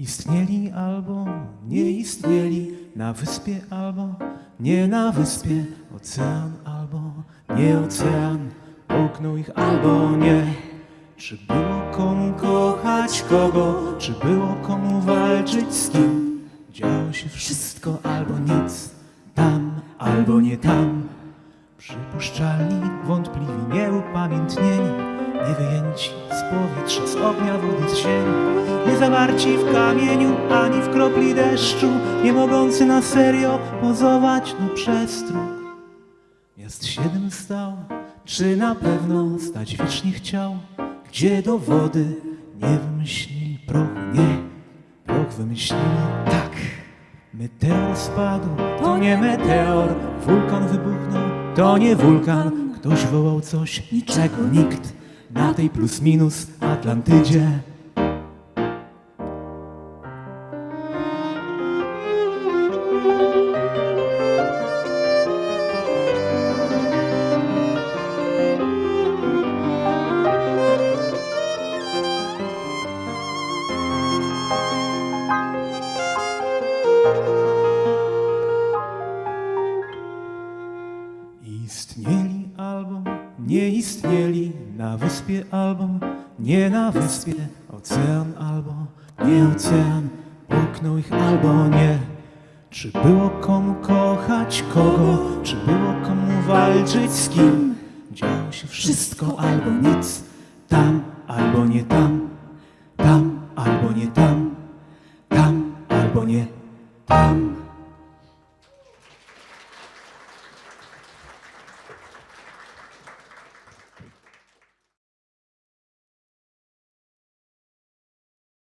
Istnieli albo nie istnieli na wyspie albo nie na wyspie, ocean albo nie ocean, połknął ich albo nie. Czy było komu kochać kogo, czy było komu walczyć z kim? Działo się wszystko albo nic, tam albo nie tam. Przypuszczalni, wątpliwi, nieupamiętnieni, niewyjęci z powietrza, z ognia, wody, z ziemi, nie zawarci w kamieniu, ani w kropli deszczu, nie mogący na serio pozować no przestróg. Miast siedem stał, czy na pewno stać wiecznie chciał, gdzie do wody nie wymyślili prochu, nie, proch wymyślili tak. Meteor spadł, to nie meteor, wulkan wybuchnął, to nie wulkan, ktoś wołał coś, niczego nikt, na tej plus minus Atlantydzie. Istnieli albo nie istnieli na wyspie albo nie na wyspie, ocean albo nie ocean, puknął ich albo nie. Czy było komu kochać kogo, czy było komu walczyć z kim? Działo się wszystko albo nic, tam albo nie tam, tam albo nie tam, tam albo nie tam.